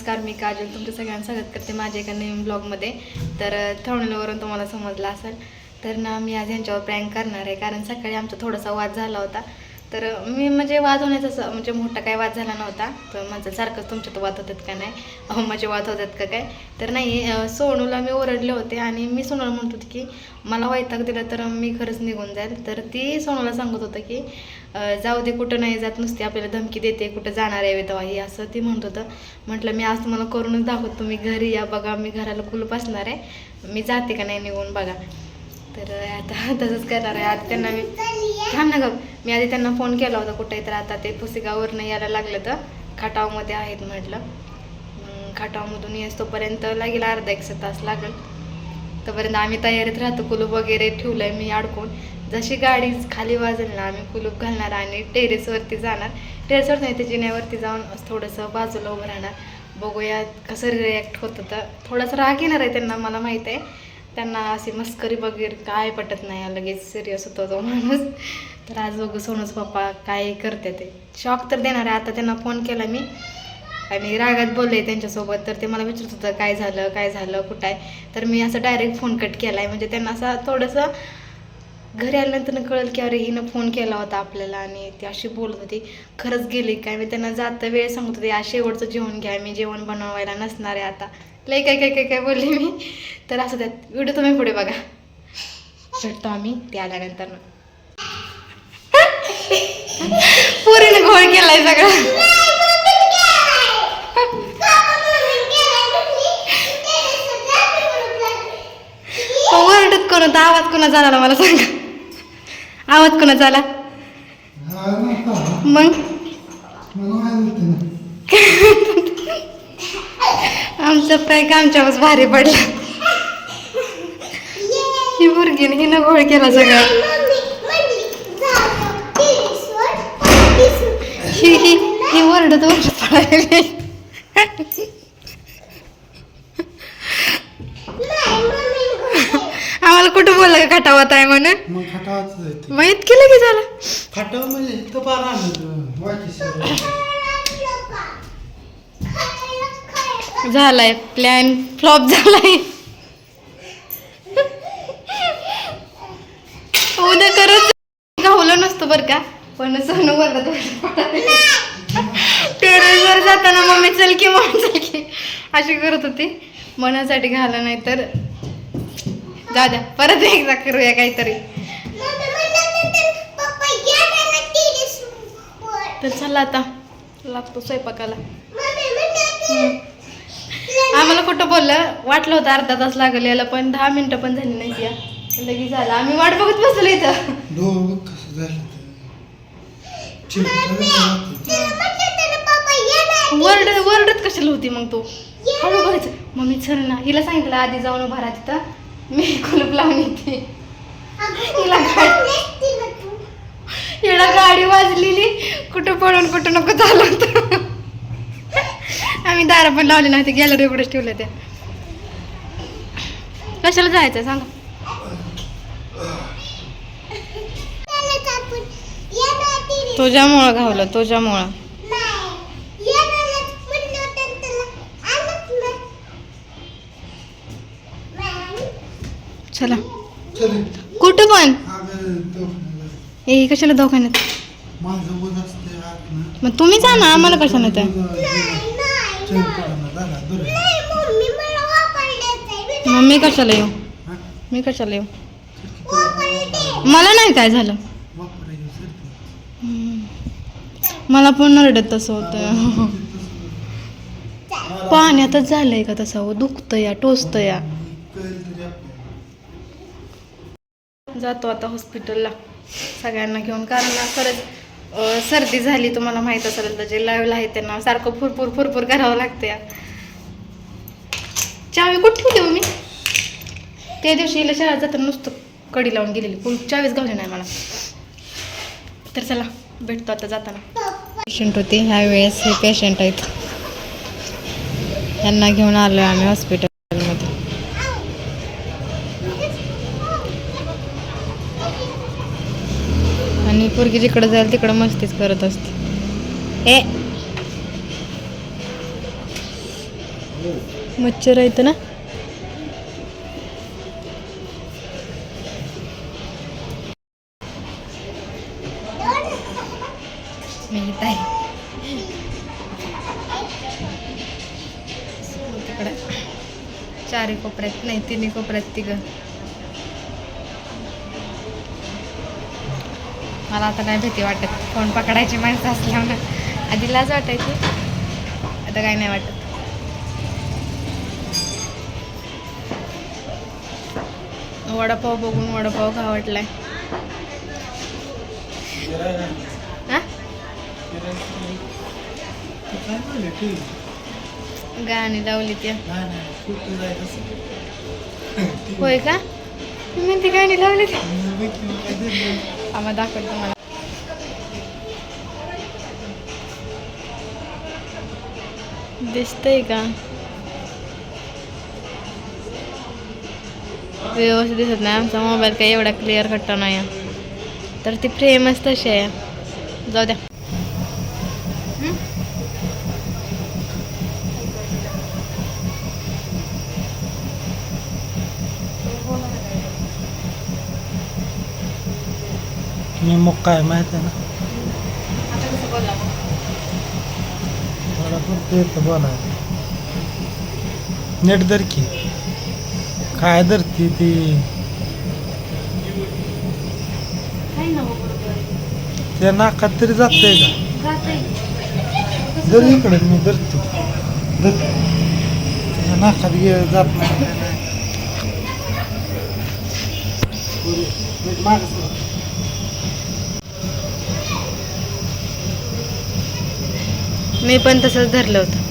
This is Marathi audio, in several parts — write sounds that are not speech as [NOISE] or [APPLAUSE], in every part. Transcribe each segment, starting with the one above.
नमस्कार मी काजल. तुमच्या सगळ्यांना स्वागत करते माझ्या एका नवीन ब्लॉगमध्ये. तर थवणीवरून तुम्हाला समजलं असेल तर ना मी आज यांच्यावर प्रँक करणार आहे. कारण सकाळी आमचा थोडासा वाद झाला होता. तर मी म्हणजे वाद होण्याचा म्हणजे मोठा काय वाद झाला नव्हता. तर माझं सारखंच तुमच्यात वाद होतात का नाही? अहो माझे वाद होतात का काय? तर नाही सोनूला मी ओरडले होते आणि मी सोनूला म्हणत होते की मला वैताग दिला तर मी खरंच निघून जाईल. तर ती सोनूला सांगत होतं की जाऊ दे कुठं नाही जात नुसती आपल्याला धमकी देते कुठं जाणार आहे तेव्हा हे असं ती म्हणत होतं. म्हटलं मी आज तुम्हाला करूनच दाखवत तुम्ही घरी या बघा मी घराला कुलूप असणार आहे. मी जाते का नाही निघून बघा. तर आता [LAUGHS] तसंच करणार आहे. आता त्यांना मी थांब ना गं. मी आधी त्यांना फोन केला होता कुठे तर. आता ते पुसेगाववरनं यायला लागलं तर खटावमध्ये आहेत म्हटलं. मग खटावमधून येस तोपर्यंत लागेल अर्धा एक तास लागेल. तोपर्यंत आम्ही तयारीत राहतो. कुलूप वगैरे ठेवलं आहे मी अडकून. जशी गाडी खाली वाजेल ना आम्ही कुलूप घालणार आणि टेरेसवरती जाणार. टेरेसवर नाही ते जिन्यावरती जाऊन थोडंसं बाजूला उभं राहणार. बघूया कसं रिॲक्ट होतं तर. थोडासा राग येणार आहे त्यांना मला माहीत आहे. त्यांना अशी मस्करी वगैरे काय पटत नाही लगेच सिरियस होतो तो माणूस. तर आज बघू सोनूच पप्पा काय करते ते. शॉक तर देणार आहे. आता त्यांना फोन केला मी. आणि रागात बोलले त्यांच्यासोबत. तर ते मला विचारत होतं काय झालं? काय झालं? कुठं आहे? तर मी असं डायरेक्ट फोन कट केला आहे म्हणजे त्यांना असं थोडंसं घरी आल्यानंतर कळलं की अरे हिनं फोन केला होता आपल्याला. आणि ती अशी बोलत होती खरंच गेली काय? मी त्यांना जाता वेळ सांगत होते आज शेवटचं जेवण घ्या. मी जेवण बनवायला नसणार आहे आता. लय काय काय काय काय बोलले मी? तर असं त्यात व्हिडिओ तुम्ही पुढे बघा. भेटतो आम्ही ते आल्यानंतर पुरीने घोळ केलाय सगळं. ओरडत कोण होता? आवाज कोणाचा आला मला सांगा? आवाज कोणाचा आला? मग? [LAUGHS] आमचं पॅक आमच्यावर भारी पडला. ही मुलगी हिनं घोळ केला सगळं. ही ही ही ओरडत ओरडत पडायला आम्हाला कुठं बोललं का खटावत आहे म्हणून? मग खटावाच मग इतकी लगेच झालं. खटाव म्हणजे पार झालाय. प्लॅन फ्लॉप झालाय. उद्या करत गावलं नसतं बरं का. पण सोनं बोलत टेरेसवर जाताना मम्मी चल की मम्मी चल की. अशी करत होती. मनासाठी घाला नाही तर जाऊ द्या परत एकदा करूया काहीतरी. तर चला आता. लागतो स्वयंपाकाला. आम्हाला कुठं बोललं? वाटलं होतं अर्धा तास लागेल याला पण दहा मिनिटं पण झाली नाही या. लगेच झालं आम्ही वाट बघत बसलो इथं. डो कसं झालं ते. चिमटा वरड वरडत कशाला होती मग तू? हळू बघायचं मम्मी चल ना. हिला सांगितलं आधी जाऊन उभा राहा तिथं. मी कुलूप लावून येते. हिला गाडी हिला गाडी वाजलेली. कुठं पळून कुठं नको चालू होतं आम्ही दारा पण लावले नाही ते गॅलरी उघडच ठेवले त्या कशाला जायचं सांगा. तुझ्यामुळं घावलं तुझ्यामुळं. चला. चल. कुठं पण. ए कशाला दवाखान्यात? माझं वज असते आत ना. मग तुम्ही जा ना आम्हाला कशाला बरं मग मी कशाला येऊ? मी कशाला येऊ? मला नाही काय झालं. मला पण नरडत तसं होतं. पाण्यातच झालंय का तसं हो दुखतं या टोचतं या. जातो आता हॉस्पिटलला. सगळ्यांना घेऊन कारण खरंच सर्दी झाली तुम्हाला माहीत असेल तर जे लावलं आहे त्यांना सारखं फुरफुर फुरफुर करावं लागते. चावी कुठे ठेवते हो मी? त्या दिवशी इला शाळा जाताना नुसतं कडी लावून गेलेली. कोण चावीच घालली नाही मला. तर चला भेटतो आता जाताना. पेशंट होती ह्या वेळेस हे पेशंट आहेत. यांना घेऊन आलो आम्ही हॉस्पिटल पोरगी जिकडे जाईल तिकडं मस्तीच करत असते. ए! मच्छर आहेत ना? तिकडे. चारी कोपऱ्यात नाही तिन्ही कोपऱ्यात तिघ. मला आता नाही भीती वाटत. फोन पकडायची माणसं असल्यामुळं. आधी लाज वाटायची. आता काय नाही वाटत. वडापाव बघून वडापाव खावटलाय गाणी लावली त्या. होय का? मी ती गाणी लावली ती आम्हाला दाखवेल तुम्हाला. दिसतंय का? व्यवस्थित दिसत नाही. आमचा मोबाईल काही एवढा क्लिअर खट्टा नाही तर ती फ्रेमच तशी आहे. जाऊ द्या. मी मग काय माहिती आहे ना? मला पण ते येतं बोलायला नेट धर की. काय धरती ती? काही ना हो बरोबर. त्या नाकात तरी जातंय का? जातंय. कसं जर इकडे मी धरतो. धर. त्याच्या नाकात गे जात नाही. मागं मी पण तसंच धरलं होतं.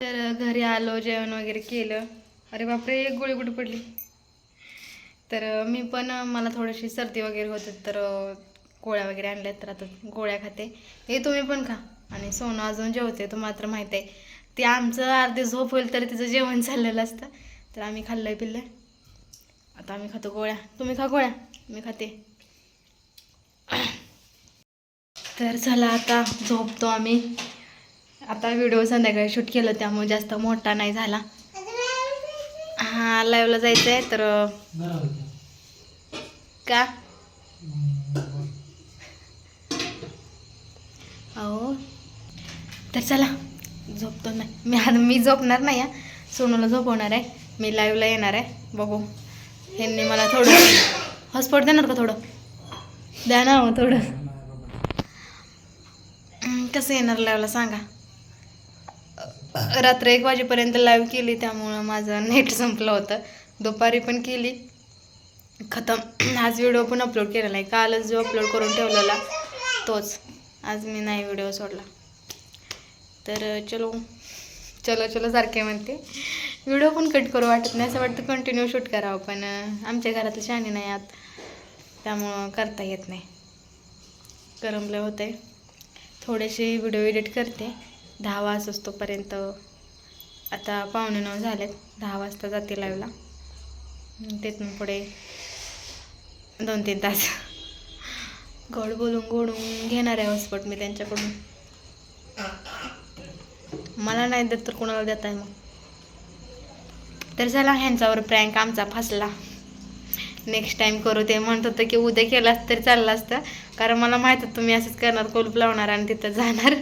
तर घरी आलो जेवण वगैरे केलं. अरे बापरे एक गोळी कुठे पडली? तर मी पण मला थोडीशी सर्दी वगैरे होते तर गोळ्या वगैरे आणल्यात तर आता गोळ्या खाते. हे तुम्ही पण खा. आणि सोनं अजून जेवते तो मात्र माहीत आहे. ते आमचं अर्धी झोप होईल तर तिचं जेवण चाललेलं असतं. तर आम्ही खाल्लंय पिल्लं आता आम्ही खातो गोळ्या. तुम्ही खा गोळ्या. मी खाते. तर चला आता झोपतो आम्ही. आता व्हिडिओ संध्याकाळी शूट केलं त्यामुळे जास्त मोठा नाही झाला. हां लाईव्हला जायचं आहे तर का? अहो. तर चला. झोपतो नाही. मी आज मी झोपणार नाही आहे सोनूला झोपवणार आहे. मी लाईव्हला येणार आहे. बघू. ह्यांनी मला थोडं हॉस्पॉट देणार का थोडं? द्या ना हो थोडं. कसं येणार लाईव्हला सांगा. रात्र एक वाजेपर्यंत लाईव्ह केली त्यामुळं माझं नेट संपलं होतं. दुपारी पण केली. खतम. आज व्हिडिओ पण अपलोड केलेला आहे. कालच जो अपलोड करून ठेवलेला तोच. आज मी नाही व्हिडिओ सोडला. तर चलो चलो चलो सारखे म्हणते. व्हिडिओ पण कट करू वाटत नाही असं वाटतं कंटिन्यू शूट करावं पण आमच्या घरातले शाणी नाही आत त्यामुळं करता येत नाही. करमलं होते थोडेसे व्हिडिओ एडिट करते. दहा वाज असतोपर्यंत आता पावणे नऊ झालेत. दहा वाजता जाते लाईव्हला तिथून पुढे दोन तीन तास. गोड बोलून गोडून घेणार आहे हॉस्पॉट मी त्यांच्याकडून. मला नाही देत तर कोणाला देत आहे मग? तर चला ह्यांच्यावर प्रँक आमचा फसला. नेक्स्ट टाईम करू ते. म्हणत होतं की उद्या केलं असतं तरी चाललं असतं कारण मला माहीत होतं तुम्ही असंच करणार कुलूप लावणार आणि तिथं जाणार.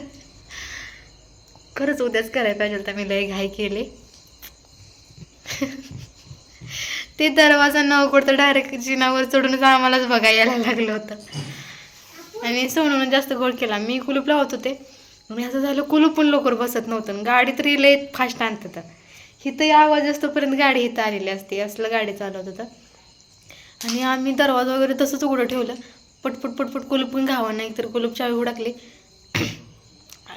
खरंच उद्याच करायला पाहिजे तर मी लय घाई केली. ते दरवाजा न उघडतं डायरेक्ट जिनावर चढूनच आम्हालाच बघायला यायला लागलं होतं. आणि सोनून जास्त गोड केला. मी कुलूप लावत होते मग असं झालं कुलूप पण लवकर बसत नव्हतं आणि गाडी तरी लय फास्ट आणतात इथंही आवाज असतोपर्यंत गाडी इथं आलेली असते असलं गाडी चालवत होतं. आणि आम्ही दरवाजा वगैरे तसंच उघडं ठेवलं. पटपट पटपट कुलूप पण घावा नाही तर कुलूप चावी उडकली.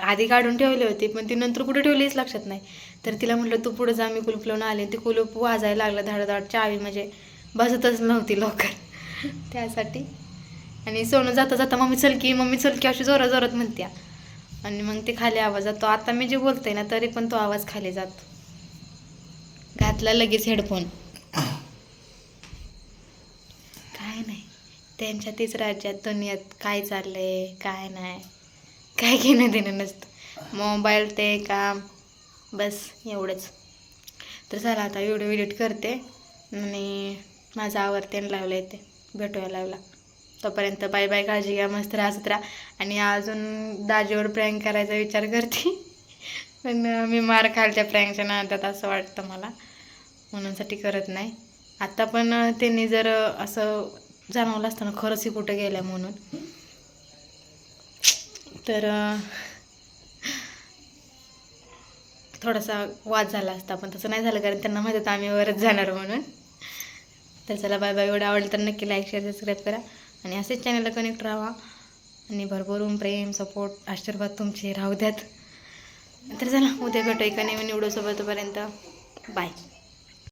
आधी काढून ठेवले होते पण ती नंतर कुठे ठेवलीच लक्षात नाही. तर तिला म्हटलं तू पुढे जा मी कुलूप लावून आले. ते कुलूप वाजायला लागलं धाडधाड चावी म्हणजे बसतच नव्हती लवकर. त्यासाठी. आणि सोनं जाता जाता मम्मी चलकी मम्मी चलकी अशी जोरा जोरात म्हणत्या. आणि मग ते खाली आवाज जातो. आता मी जे बोलते ना तरी पण तो आवाज खाली जातो. घातला लगेच हेडफोन काय नाही. त्यांच्या तीच राज्यात दुनियात काय चाललंय काय नाही. काय घेणं देणं नसतं. मोबाईल ते काम बस एवढंच. तर चला आता एवढं एडिट करते आणि माझा आवडते लावला येते भेटूया लावला. तोपर्यंत बाय बाय काळजी घ्या मस्त राहा सतरा आणि अजून दाजीवर प्रँक करायचा विचार करते. [LAUGHS] पण मी मार खालच्या प्रँकच्या नादात असं वाटतं मला. म्हणूनसाठी करत नाही. आत्ता पण त्यांनी जर असं जाणवलं असतं ना खरंच ही कुठं गेलं म्हणून. तर थोडासा वाद झाला असता पण तसं नाही झालं कारण त्यांना माहिती होतं आम्ही वरच जाणार म्हणून. तर चला बाय बाय. एवढं आवडलं तर नक्की लाईक शेअर सबस्क्राईब करा. आणि असेच चॅनलला कनेक्ट राहा. आणि भरभरून प्रेम सपोर्ट आशीर्वाद तुमचे राहू द्यात. तर चला उद्या भेटू एका नवीन व्हिडिओसोबत तोपर्यंत. बाय